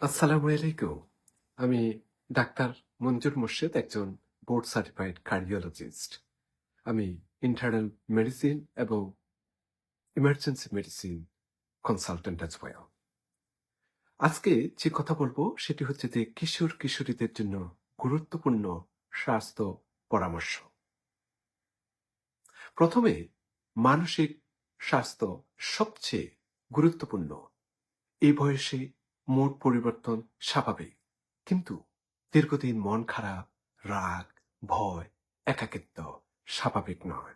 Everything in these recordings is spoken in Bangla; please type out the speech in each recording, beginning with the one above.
আসসালামু আলাইকুম। আমি ডাক্তার মঞ্জুর মুর্শেদ, একজন বোর্ড সার্টিফাইড কার্ডিওলজিস্ট। আমি ইন্টারনাল মেডিসিন এবং emergency medicine consultant as well আজকে যে কথা বলব, সেটি হচ্ছে যে কিশোর কিশোরীদের জন্য গুরুত্বপূর্ণ স্বাস্থ্য পরামর্শ। প্রথমে, মানসিক স্বাস্থ্য সবচেয়ে গুরুত্বপূর্ণ। এই বয়সে মোট পরিবর্তন স্বাভাবিক। কিন্তু দীর্ঘদিন মন খারাপ, রাগ, ভয়, একাকিত্ব স্বাভাবিক নয়।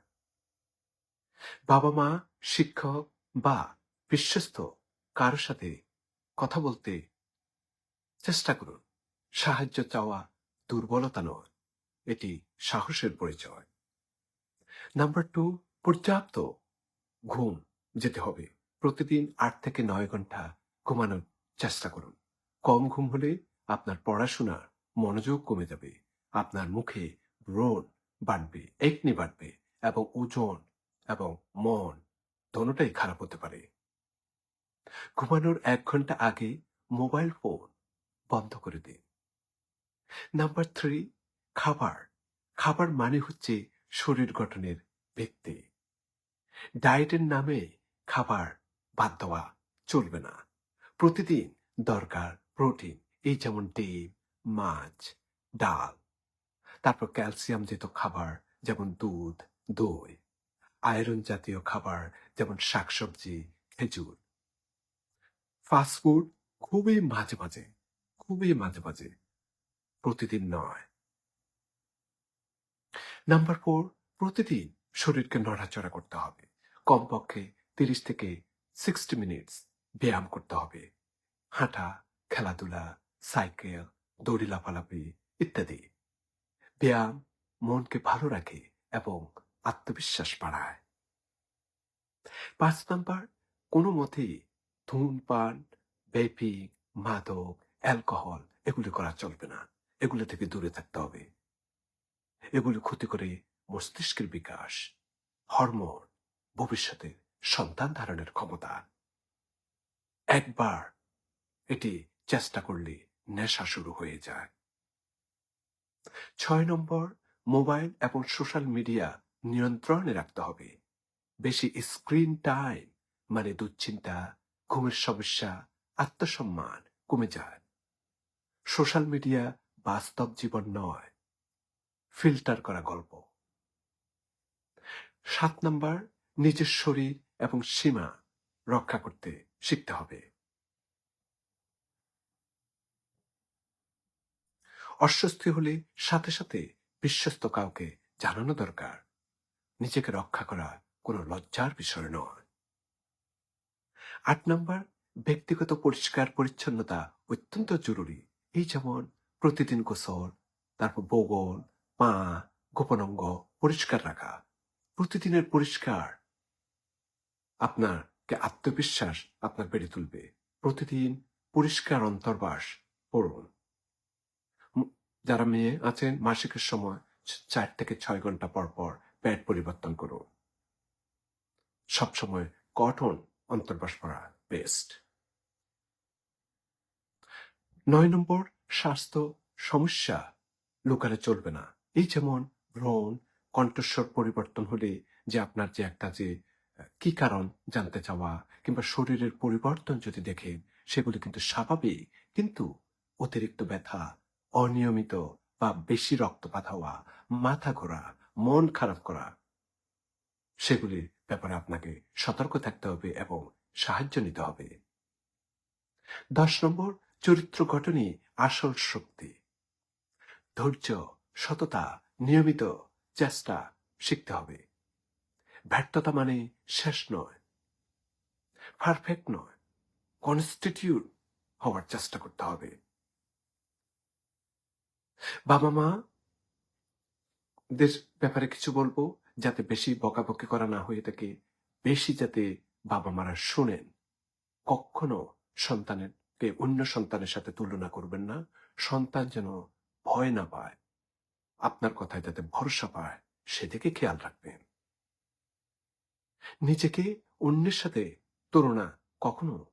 বাবা মা, শিক্ষক বা বিশ্বস্ত কারোর সাথে কথা বলতে চেষ্টা করুন। সাহায্য চাওয়া দুর্বলতা নয়। এটি সাহসের পরিচয়। নাম্বার টু, পর্যাপ্ত ঘুম যেতে হবে। প্রতিদিন আট থেকে নয় ঘণ্টা ঘুমানোর চেষ্টা করুন। কম ঘুম হলে আপনার পড়াশোনার মনোযোগ কমে যাবে, আপনার মুখে ব্রণ বাড়বে একনি বাড়বে এবং ওজন এবং মন দোনোটাই খারাপ হতে পারে। ঘুমানোর এক ঘণ্টা আগে মোবাইল ফোন বন্ধ করে দিন। নাম্বার থ্রি, খাবার। খাবার মানে হচ্ছে শরীর গঠনের ভিত্তি। ডায়েটের নামে খাবার বাদ দেওয়া চলবে না। প্রতিদিন দরকার প্রোটিন, এই যেমন ডিম, মাছ, ডাল। তারপর ক্যালসিয়াম জাতীয় খাবার যেমন দুধ, দই। আয়রন জাতীয় খাবার যেমন শাকসবজি, খেজুর। ফাস্টফুড খুবই মাঝে মাঝে, খুবই মাঝে মাঝে, প্রতিদিন নয়। নাম্বার ফোর প্রতিদিন শরীরকে নড়াচড়া করতে হবে। কমপক্ষে তিরিশ থেকে সিক্সটি মিনিটস ব্যায়াম করতে হবে। হাঁটা, খেলাধুলা, সাইকেল, দড়ি লাফালাফি ইত্যাদি। ব্যায়াম মনকে ভালো রাখে এবং আত্মবিশ্বাস বাড়ায়। পাঁচ নাম্বার, কোনো মতেই ধূমপান বেপিং মাদক, অ্যালকোহল এগুলি করা চলবে না। এগুলো থেকে দূরে থাকতে হবে। এগুলি ক্ষতি করে মস্তিষ্কের বিকাশ, হরমোন ভবিষ্যতে সন্তান ধারণের ক্ষমতা। একবার এটি চেষ্টা করলে নেশা শুরু হয়ে যায়। ছয় নম্বর, মোবাইল এবং সোশ্যাল মিডিয়া নিয়ন্ত্রণে রাখতে হবে। বেশি স্ক্রিন টাইম মানে দুশ্চিন্তা, ঘুমের সমস্যা, আত্মসম্মান কমে যায়। সোশ্যাল মিডিয়া বাস্তব জীবন নয়, ফিল্টার করা গল্প। সাত নম্বর, নিজের শরীর এবং সীমা রক্ষা করতে শিখতে হবে। অস্বস্তি হলে সাথে সাথে বিশ্বস্ত কাউকে জানানো দরকার। নিজেকে রক্ষা করা কোনো লজ্জার বিষয় নয়। আট নম্বর, ব্যক্তিগত পরিষ্কার পরিচ্ছন্নতা অত্যন্ত জরুরি। এই যেমন প্রতিদিন গোসল, তারপর বগল, পা, গোপন অঙ্গ পরিষ্কার রাখা। প্রতিদিনের পরিষ্কার আপনাকে আত্মবিশ্বাস আপনার বেড়ে তুলবে। প্রতিদিন পরিষ্কার অন্তর্বাস পড়ুন। যারা মেয়ে আছেন, মাসিকের সময় চার থেকে ছয় ঘণ্টা পর পর প্যাড পরিবর্তন করুন। সবসময় কটন অন্তর্বাস পড়া বেস্ট নয় নম্বর, স্বাস্থ্য সমস্যা লুকালে চলবে না। এই যেমন ভ্রণ, কণ্ঠস্বর পরিবর্তন হলে যে আপনার যে একটা যে কি কারণ জানতে চাওয়া কিংবা শরীরের পরিবর্তন যদি দেখেন সেগুলি কিন্তু স্বাভাবিক। কিন্তু অতিরিক্ত ব্যথা, অনিয়মিত বা বেশি রক্তপাত হওয়া মাথা ঘোরা, মন খারাপ করা, সেগুলির ব্যাপারে আপনাকে সতর্ক থাকতে হবে এবং সাহায্য নিতে হবে। দশ নম্বর, চরিত্র গঠনই আসল শক্তি। ধৈর্য, সততা, নিয়মিত চেষ্টা শিখতে হবে। ব্যর্থতা মানে শেষ নয় পারফেক্ট নয় কনস্টিটিউট হওয়ার চেষ্টা করতে হবে। বাবা মা, দের ব্যাপারে কিছু বলব যাতে বেশি বকাবকি করা না হয়ে থাকে, বেশি যাতে বাবা মারা শুনেন। কখনো সন্তানেরকে অন্য সন্তানের সাথে তুলনা করবেন না, সন্তান যেন ভয় না পায়, আপনার কথায় যাতে ভরসা পায়, সেদিকে খেয়াল রাখবেন। নিজেকে অন্যের সাথে তুলনা কখনো?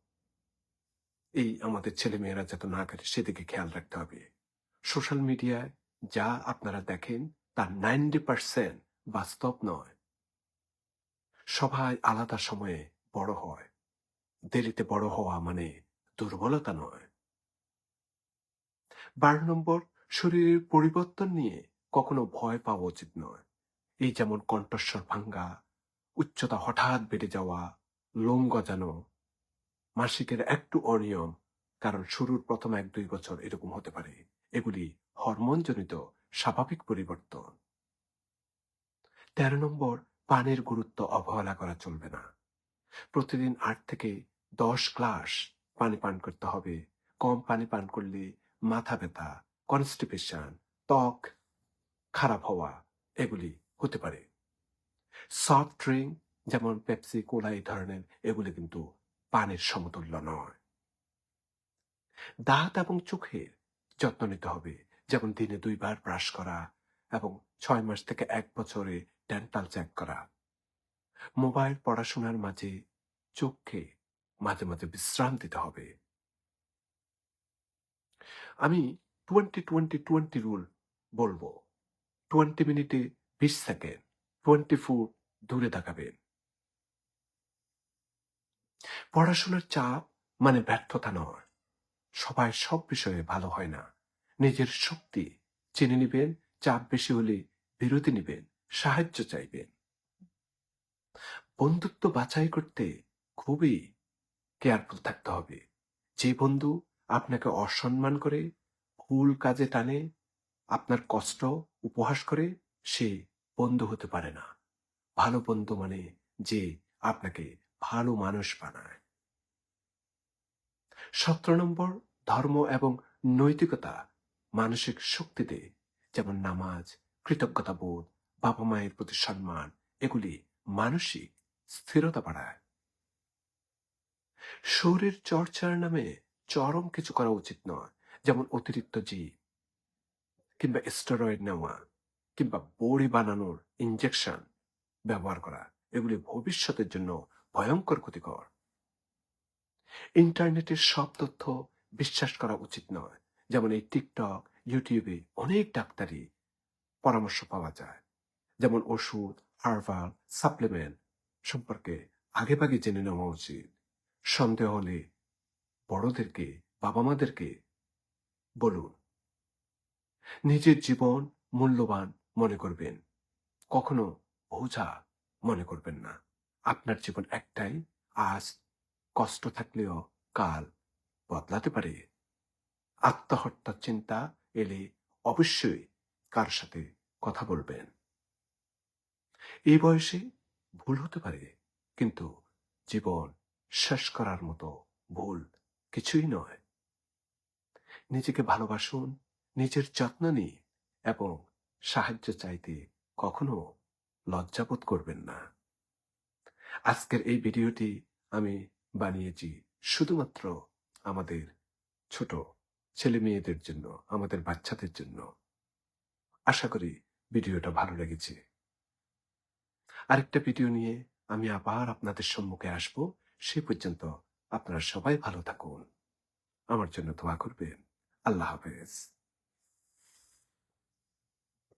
এই আমাদের ছেলেমেয়েরা যাতে না করে, সেদিকে খেয়াল রাখতে হবে। সোশ্যাল মিডিয়ায় যা আপনারা দেখেন তার নাইনটি পার্সেন্ট বাস্তব নয়। সবাই আলাদা সময়ে বড় হয়। দেরিতে বড় হওয়া মানে দুর্বলতা নয়। বারো নম্বর, শরীরের পরিবর্তন নিয়ে কখনো ভয় পাওয়া উচিত নয়। এই যেমন কণ্ঠস্বর ভাঙ্গা উচ্চতা হঠাৎ বেড়ে যাওয়া লোম গজানো মাসিকের একটু অনিয়ম, কারণ শুরুর প্রথম এক দুই বছর এরকম হতে পারে। এগুলি হরমোনজনিত স্বাভাবিক পরিবর্তন। তেরো নম্বর, পানির গুরুত্ব অবহেলা করা চলবে না। প্রতিদিন আট থেকে দশ গ্লাস পানি পান করতে হবে। কম পানি পান করলে মাথা ব্যথা, কনস্টিপেশন, ত্বক খারাপ হওয়া, এগুলি হতে পারে। সফট ড্রিঙ্ক যেমন পেপসি কোলা এই ধরনের, এগুলি কিন্তু পানির সমতুল্য নয়। দাঁত এবং চোখের যত্ন নিতে হবে। যেমন দিনে দুইবার ব্রাশ করা এবং ছয় মাস থেকে এক বছরে ডেন্টাল চেক করা। মোবাইল পড়াশোনার মাঝে চোখকে মাঝে মাঝে বিশ্রাম দিতে হবে। আমি টোয়েন্টি টোয়েন্টি টোয়েন্টি রুল বলব। টোয়েন্টি মিনিটে বিশ সেকেন্ড টোয়েন্টি ফুট দূরে তাকাবেন। পড়াশোনার চাপ মানে ব্যর্থতা নয়। সবাই সব বিষয়ে ভালো হয় না। নিজের শক্তি চিনে নিবেন, চাপ বেশি হলে বিরতি নিবেন, সাহায্য চাইবেন। বন্ধুত্ব বাছাই করতে খুবই কেয়ারফুল থাকতে হবে। যে বন্ধু আপনাকে অসম্মান করে, ভুল কাজে টানে, আপনার কষ্ট উপহাস করে, সে বন্ধু হতে পারে না। ভালো বন্ধু মানে যে আপনাকে ভালো মানুষ বানায়। সতেরো নম্বর, ধর্ম এবং নৈতিকতা মানসিক শক্তিতে যেমন নামাজ, কৃতজ্ঞতা বোধ, বাবা মায়ের প্রতি সম্মান, এগুলি মানসিক স্থিরতা বাড়ায়। শরীর চর্চার নামে চরম কিছু করা উচিত নয়, যেমন অতিরিক্ত জীব কিংবা স্টেরয়েড নেওয়া কিংবা বড়ি বানানোর ইঞ্জেকশন ব্যবহার করা, এগুলি ভবিষ্যতের জন্য ভয়ঙ্কর ক্ষতিকর। ইন্টারনেটের সব তথ্য বিশ্বাস করা উচিত নয়, যেমন এই টিকটক, ইউটিউবে অনেক ডাক্তারি পরামর্শ পাওয়া যায়। যেমন ওষুধ, হার্বাল, সাপ্লিমেন্ট সম্পর্কে আগেভাগে জেনে নেওয়া উচিত। সন্দেহ হলে বড়দেরকে বাবা মাদেরকে বলুন। নিজের জীবন মূল্যবান মনে করবেন। কখনো বোঝা মনে করবেন না। আপনার জীবন একটাই, আজ কষ্ট থাকলেও কাল বদলাতে পারে। আত্মহত্যার চিন্তা এলে অবশ্যই কার সাথে কথা বলবেন? এই বয়সে ভুল হতে পারে, কিন্তু জীবন শেষ করার মতো ভুল কিছুই নয়। নিজেকে ভালোবাসুন, নিজের যত্ন নিন এবং সাহায্য চাইতে কখনো লজ্জাবোধ করবেন না। আজকের এই ভিডিওটি আমি বানিয়েছি শুধুমাত্র আমাদের ছোট ছেলে মেয়েদের জন্য, আমাদের বাচ্চাদের জন্য। আশা করি ভিডিওটা ভালো লেগেছে। আরেকটা ভিডিও নিয়ে আমি আবার আপনাদের সম্মুখে আসব। সে পর্যন্ত আপনারা সবাই ভালো থাকুন। আমার জন্য দোয়া করবেন। আল্লাহ হাফেজ।